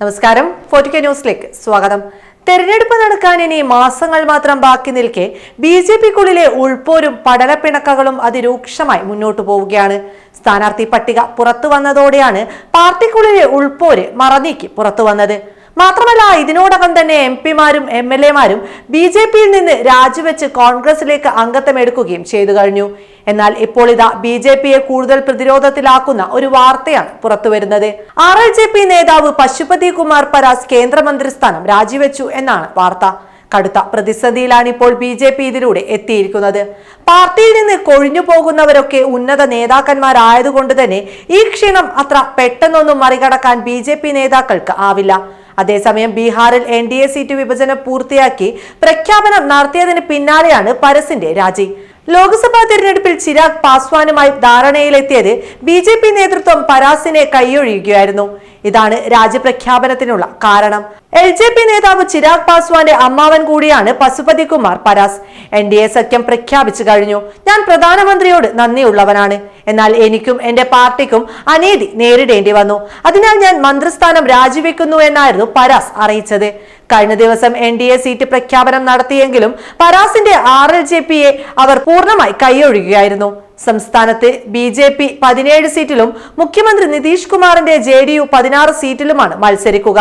നമസ്കാരം. ഫോർട്ടിക്ക ന്യൂസിലേക്ക് സ്വാഗതം. തെരഞ്ഞെടുപ്പ് നടക്കാൻ ഇനി മാസങ്ങൾ മാത്രം ബാക്കി നിൽക്കെ ബി ജെ പിക്കുള്ളിലെ ഉൾപോരും പടലപ്പിണക്കകളും അതിരൂക്ഷമായി മുന്നോട്ടു പോവുകയാണ്. സ്ഥാനാർത്ഥി പട്ടിക പുറത്തു വന്നതോടെയാണ് പാർട്ടിക്കുള്ളിലെ ഉൾപോര് മറനീക്കി പുറത്തു വന്നത്. മാത്രമല്ല ഇതിനോടകം തന്നെ എം പിമാരും എം എൽ എമാരും ബി ജെ പിയിൽ നിന്ന് രാജിവെച്ച് കോൺഗ്രസിലേക്ക് അംഗത്വം എടുക്കുകയും ചെയ്തു കഴിഞ്ഞു. എന്നാൽ ഇപ്പോൾ ഇതാ ബി ജെ പിയെ കൂടുതൽ പ്രതിരോധത്തിലാക്കുന്ന ഒരു വാർത്തയാണ് പുറത്തുവരുന്നത്. ആർ എൽ ജെ പി നേതാവ് പശുപതി കുമാർ പരാസ് കേന്ദ്രമന്ത്രി സ്ഥാനം രാജിവെച്ചു എന്നാണ് വാർത്ത. കടുത്ത പ്രതിസന്ധിയിലാണ് ഇപ്പോൾ ബി ജെ പി ഇതിലൂടെ എത്തിയിരിക്കുന്നത്. പാർട്ടിയിൽ നിന്ന് കൊഴിഞ്ഞു പോകുന്നവരൊക്കെ ഉന്നത നേതാക്കന്മാരായതുകൊണ്ട് തന്നെ ഈ ക്ഷീണം അത്ര പെട്ടെന്നൊന്നും മറികടക്കാൻ ബി നേതാക്കൾക്ക് ആവില്ല. അതേസമയം ബീഹാറിൽ എൻ ഡി എ സീറ്റ് വിഭജനം പൂർത്തിയാക്കി പ്രഖ്യാപനം നടത്തിയതിന് പിന്നാലെയാണ് പരസിന്റെ രാജി. ലോക്സഭാ തിരഞ്ഞെടുപ്പിൽ ചിരാഗ് പാസ്വാനുമായി ധാരണയിലെത്തിയത് ബി ജെ പി നേതൃത്വം പരാസിനെ കൈയൊഴിയുകയായിരുന്നു. ഇതാണ് രാജ്യപ്രഖ്യാപനത്തിനുള്ള കാരണം. എൽ ജെ പി നേതാവ് ചിരാഗ് പാസ്വാന്റെ അമ്മാവൻ കൂടിയാണ് Pashupati Kumar Paras. N D A സഖ്യം പ്രഖ്യാപിച്ചു കഴിഞ്ഞു. ഞാൻ പ്രധാനമന്ത്രിയോട് നന്ദിയുള്ളവനാണ്. എന്നാൽ എനിക്കും എന്റെ പാർട്ടിക്കും അനീതി നേരിടേണ്ടി വന്നു. അതിനാൽ ഞാൻ മന്ത്രിസ്ഥാനം രാജിവെക്കുന്നു എന്നായിരുന്നു പരാസ് അറിയിച്ചത്. കഴിഞ്ഞ ദിവസം എൻ ഡി എ സീറ്റ് പ്രഖ്യാപനം നടത്തിയെങ്കിലും പരാസിന്റെ ആർ എൽ ജെ പിയെ അവർ പൂർണമായി കൈയൊഴുകുകയായിരുന്നു സംസ്ഥാനത്ത് ബി ജെ പി പതിനേഴ് സീറ്റിലും മുഖ്യമന്ത്രി നിതീഷ് കുമാറിന്റെ ജെ ഡി യു പതിനാറ് സീറ്റിലുമാണ് മത്സരിക്കുക.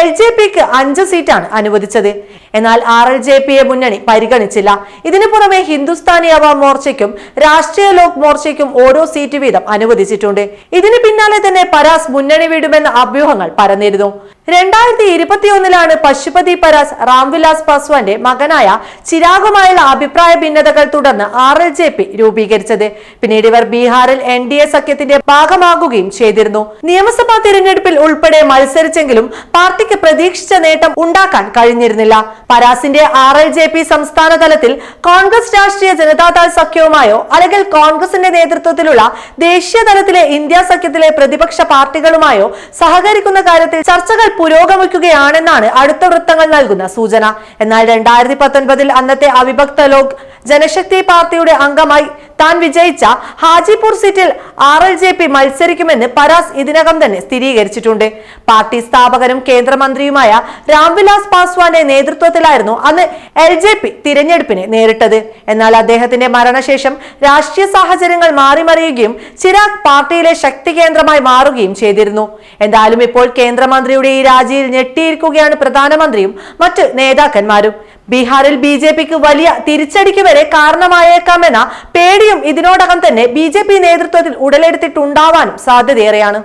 എൽ ജെ പിക്ക് അഞ്ച് സീറ്റാണ് അനുവദിച്ചത്. എന്നാൽ ആർ എൽ ജെ പിയെ മുന്നണി പരിഗണിച്ചില്ല. ഇതിനു പുറമെ ഹിന്ദുസ്ഥാനി അവാം മോർച്ചയ്ക്കും രാഷ്ട്രീയ ലോക് മോർച്ചയ്ക്കും ഓരോ സീറ്റ് വീതം അനുവദിച്ചിട്ടുണ്ട്. ഇതിന് പിന്നാലെ തന്നെ പരാസ് മുന്നണി വിടുമെന്ന അഭ്യൂഹങ്ങൾ പരന്നിരുന്നു. രണ്ടായിരത്തി ഇരുപത്തിയൊന്നിലാണ് പശുപതി പരാസ് റാംവിലാസ് പാസ്വാന്റെ മകനായ ചിരാഗുമായുള്ള അഭിപ്രായ ഭിന്നതകൾ തുടർന്ന് ആർ എൽ ജെ പി രൂപീകരിച്ചത്. പിന്നീട് ഇവർ ബീഹാറിൽ എൻ ഡി എ സഖ്യത്തിന്റെ ഭാഗമാകുകയും ചെയ്തിരുന്നു. നിയമസഭാ തിരഞ്ഞെടുപ്പിൽ ഉൾപ്പെടെ മത്സരിച്ചെങ്കിലും പാർട്ടിക്ക് പ്രതീക്ഷിച്ച നേട്ടം ഉണ്ടാക്കാൻ കഴിഞ്ഞിരുന്നില്ല. പരാസിന്റെ ആർ എൽ ജെ പി സംസ്ഥാന തലത്തിൽ കോൺഗ്രസ് രാഷ്ട്രീയ ജനതാദൾ സഖ്യവുമായോ അല്ലെങ്കിൽ കോൺഗ്രസിന്റെ നേതൃത്വത്തിലുള്ള ദേശീയ തലത്തിലെ ഇന്ത്യ സഖ്യത്തിലെ പ്രതിപക്ഷ പാർട്ടികളുമായോ സഹകരിക്കുന്ന കാര്യത്തിൽ ചർച്ചകൾ പുരോഗമിക്കുകയാണെന്നാണ് അടുത്ത വൃത്തങ്ങൾ നൽകുന്ന സൂചന. എന്നാൽ രണ്ടായിരത്തി പത്തൊൻപതിൽ അന്നത്തെ അവിഭക്ത ലോക് ജനശക്തി പാർട്ടിയുടെ അംഗമായി താൻ വിജയിച്ച ഹാജിപൂർ സീറ്റിൽ ആർ എൽ ജെ പി മത്സരിക്കുമെന്ന് പരാസ് ഇതിനകം തന്നെ സ്ഥിരീകരിച്ചിട്ടുണ്ട്. പാർട്ടി സ്ഥാപകനും കേന്ദ്രമന്ത്രിയുമായ രാംവിലാസ് പാസ്വാന്റെ നേതൃത്വത്തിലായിരുന്നു അന്ന് എൽ ജെ പി തിരഞ്ഞെടുപ്പിനെ നേരിട്ടത്. എന്നാൽ അദ്ദേഹത്തിന്റെ മരണശേഷം രാഷ്ട്രീയ സാഹചര്യങ്ങൾ മാറിമറിയുകയും ചിരാഗ് പാർട്ടിയിലെ ശക്തി കേന്ദ്രമായി മാറുകയും ചെയ്തിരുന്നു. എന്തായാലും ഇപ്പോൾ കേന്ദ്രമന്ത്രിയുടെ ഈ രാജിയിൽ ഞെട്ടിയിരിക്കുകയാണ് പ്രധാനമന്ത്രിയും മറ്റ് നേതാക്കന്മാരും. ബീഹാറിൽ ബി ജെ പിക്ക് വലിയ തിരിച്ചടിക്ക് വരെ കാരണമായേക്കാമെന്ന പേടിയും ഇതിനോടകം തന്നെ ബി നേതൃത്വത്തിൽ ഉടലെടുത്തിട്ടുണ്ടാവാനും സാധ്യതയേറെയാണ്.